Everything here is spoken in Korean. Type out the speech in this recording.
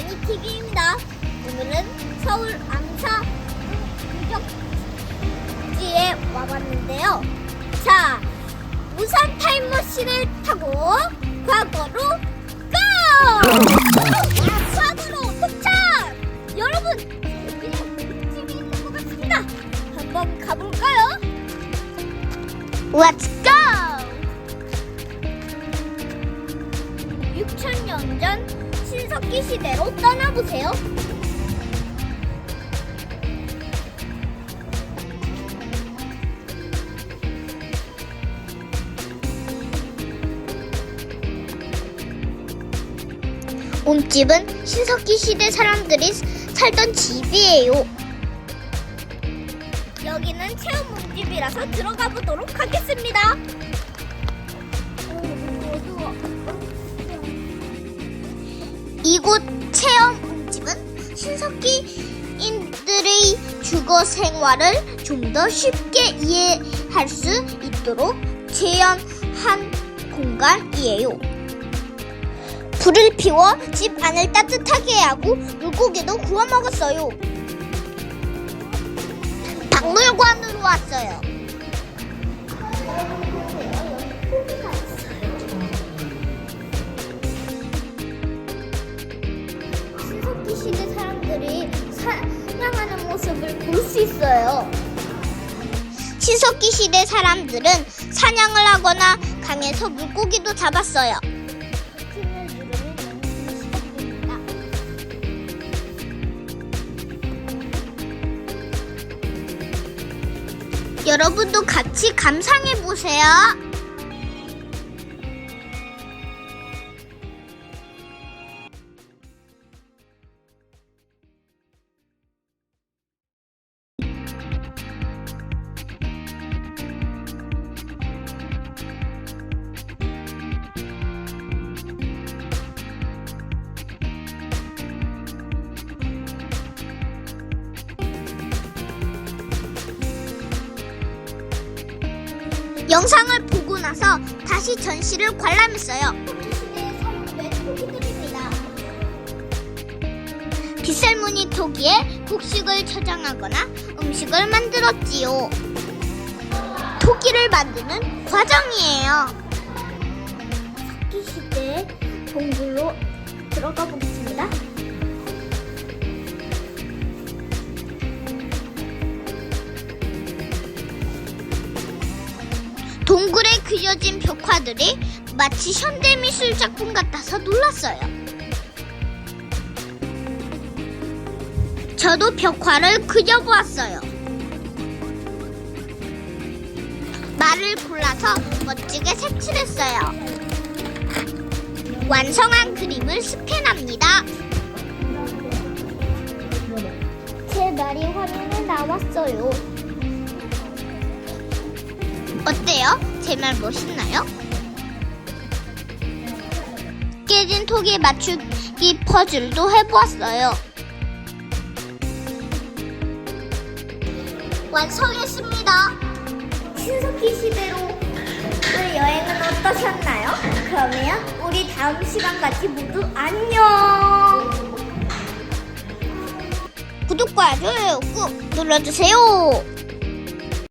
마니TV입니다. 오늘은 서울 암사 목적지에 와봤는데요. 자, 우산 타임머신을 타고 과거로 고! 과거로 도착! 여러분, 여기는 집이 있는 것 같습니다. 한번 가볼까요? Let's 전 신석기 시대로 떠나보세요. 옴집은 신석기 시대 사람들이 살던 집이에요. 여기는 체험 옴집이라서 들어가 보도록 하겠습니다. 인들의 주거 생활을 좀 더 쉽게 이해할 수 있도록 재현한 공간이에요. 불을 피워 집 안을 따뜻하게 하고 물고기도 구워 먹었어요. 박물관으로 왔어요. 있어요. 신석기 시대 사람들은 사냥을 하거나 강에서 물고기도 잡았어요. 여러분도 같이 감상해 보세요. 영상을 보고 나서 다시 전시를 관람했어요. 빗살무늬 토기에 곡식을 저장하거나 음식을 만들었지요. 토기를 만드는 과정이에요. 석기 시대 동굴로 들어가 보겠습니다. 동굴에 그려진 벽화들이 마치 현대미술 작품 같아서 놀랐어요. 저도 벽화를 그려보았어요. 말을 골라서 멋지게 색칠했어요. 완성한 그림을 스캔합니다. 제 말이 화면에 나왔어요. 어때요? 제 말 멋있나요? 깨진 톡에 맞추기 퍼즐도 해보았어요. 완성했습니다. 신석기 시대로 오늘 여행은 어떠셨나요? 그러면 우리 다음 시간 같이 모두 안녕. 구독과 좋아요 꾹 눌러주세요.